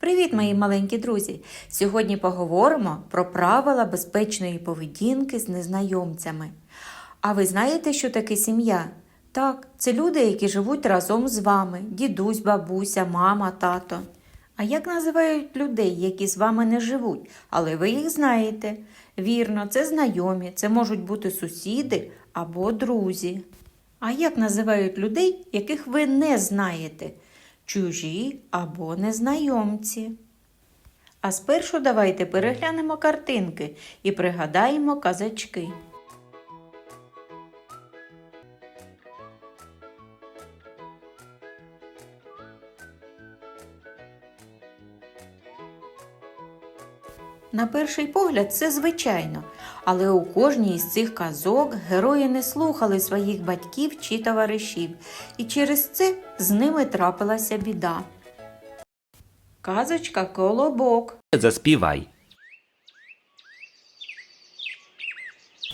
Привіт, мої маленькі друзі! Сьогодні поговоримо про правила безпечної поведінки з незнайомцями. А ви знаєте, що таке сім'я? Так, це люди, які живуть разом з вами: дідусь, бабуся, мама, тато. А як називають людей, які з вами не живуть, але ви їх знаєте? Вірно, це знайомі, це можуть бути сусіди або друзі. А як називають людей, яких ви не знаєте? Чужі або незнайомці. А спершу давайте переглянемо картинки і пригадаємо казачки. На перший погляд, це звичайно, але у кожній із цих казок герої не слухали своїх батьків чи товаришів, і через це з ними трапилася біда. Казочка Колобок. Заспівай.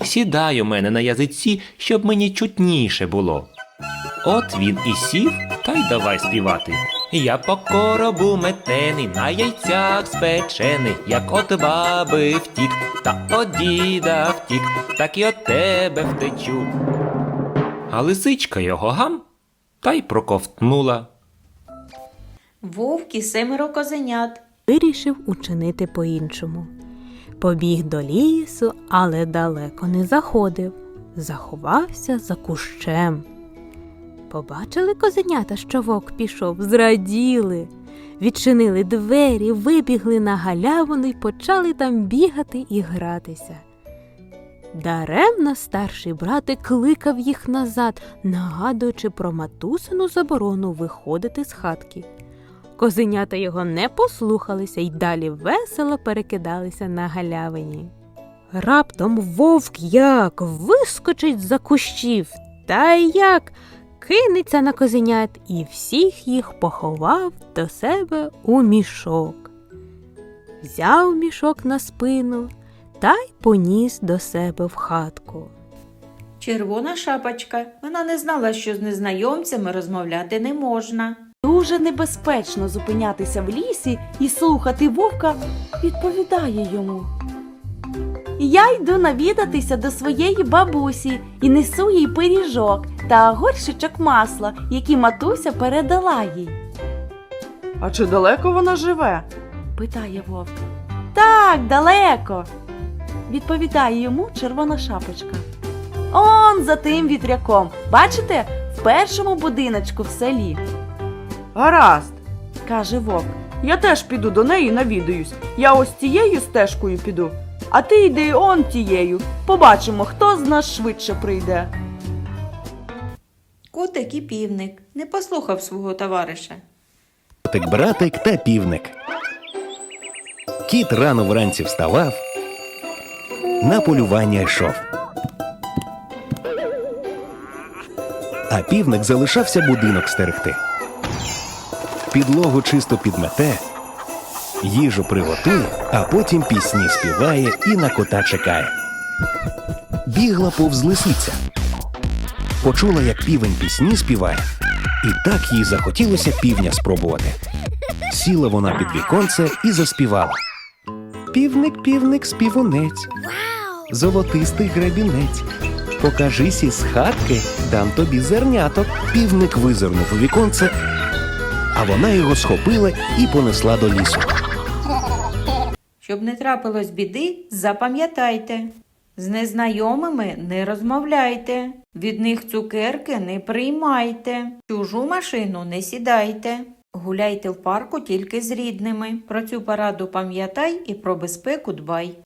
Сідай у мене на язиці, щоб мені чутніше було. От він і сів, та й давай співати. Я по коробу метений, на яйцях спечений, як от баби втік, та от діда втік, так і от тебе втечу. А лисичка його гам та й проковтнула. Вовк і семеро козенят. вирішив учинити по-іншому. Побіг до лісу, але далеко не заходив, заховався за кущем. Побачили козенята, що вовк пішов, зраділи, відчинили двері, вибігли на галявину й почали там бігати і гратися. Даремно старший братик кликав їх назад, нагадуючи про матусину заборону виходити з хатки. Козенята його не послухалися й далі весело перекидалися на галявині. Раптом вовк як вискочить за кущів, та як кинеться на козенят і всіх їх поховав до себе у мішок. Взяв мішок на спину та й поніс до себе в хатку. Червона шапочка. Вона не знала, що з незнайомцями розмовляти не можна. Дуже небезпечно зупинятися в лісі і слухати вовка, відповідає йому. Я йду навідатися до своєї бабусі і несу їй пиріжок та горщичок масла, які матуся передала їй. А чи далеко вона живе? питає вовк. Так, далеко. відповідає йому червона шапочка. Он за тим вітряком. Бачите, в першому будиночку в селі, Гаразд. каже вовк. Я теж піду до неї навідаюсь. Я ось цією стежкою піду, а ти йди он тією. Побачимо, хто з нас швидше прийде. Котик і півник не послухав свого товариша. Котик, братик та півник. Кіт рано вранці вставав, на полювання йшов. А півник залишався будинок стерегти. Підлогу чисто підмете, їжу приготує, а потім пісні співає і на кота чекає. Бігла повз лисиця. Почула, як півень пісні співає, і так їй захотілося півня спробувати. Сіла вона під віконце і заспівала. Півник, півник, співунець, золотистий гребінець. Покажись із хатки, дам тобі зерняток. Півник визирнув у віконце, а вона його схопила і понесла до лісу. Щоб не трапилось біди, запам'ятайте. З незнайомими не розмовляйте, від них цукерки не приймайте, чужу машину не сідайте. Гуляйте в парку тільки з рідними. Про цю пораду пам'ятай і про безпеку дбай.